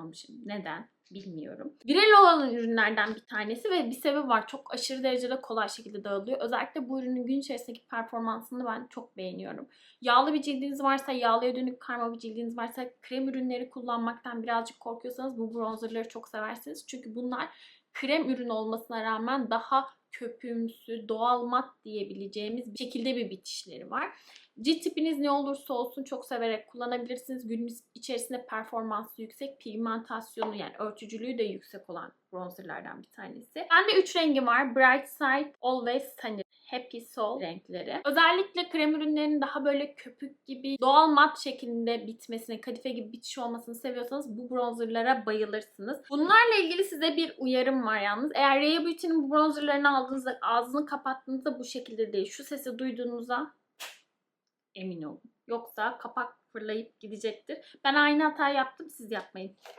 yapmamışım. Neden? Bilmiyorum. Viral olan ürünlerden bir tanesi ve bir sebebi var. Çok aşırı derecede kolay şekilde dağılıyor. Özellikle bu ürünün gün içerisindeki performansını ben çok beğeniyorum. Yağlı bir cildiniz varsa, yağlıya dönük karma bir cildiniz varsa, krem ürünleri kullanmaktan birazcık korkuyorsanız bu bronzerları çok seversiniz. Çünkü bunlar krem ürün olmasına rağmen daha köpümsü, doğal mat diyebileceğimiz bir şekilde bir bitişleri var. Cilt tipiniz ne olursa olsun çok severek kullanabilirsiniz. Gün içerisinde performansı yüksek, pigmentasyonu yani örtücülüğü de yüksek olan bronzerlardan bir tanesi. Bende 3 rengi var. Bright Side, Always Sunny, Happy Soul renkleri. Özellikle krem ürünlerinin daha böyle köpük gibi doğal mat şeklinde bitmesini, kadife gibi bitiş olmasını seviyorsanız bu bronzerlara bayılırsınız. Bunlarla ilgili size bir uyarım var yalnız. Eğer Rhea Beauty'nin bu bronzerlarını aldığınızda ağzını kapattığınızda bu şekilde değil. Şu sesi duyduğunuzda emin olun. Yoksa kapak fırlayıp gidecektir. Ben aynı hatayı yaptım siz yapmayın.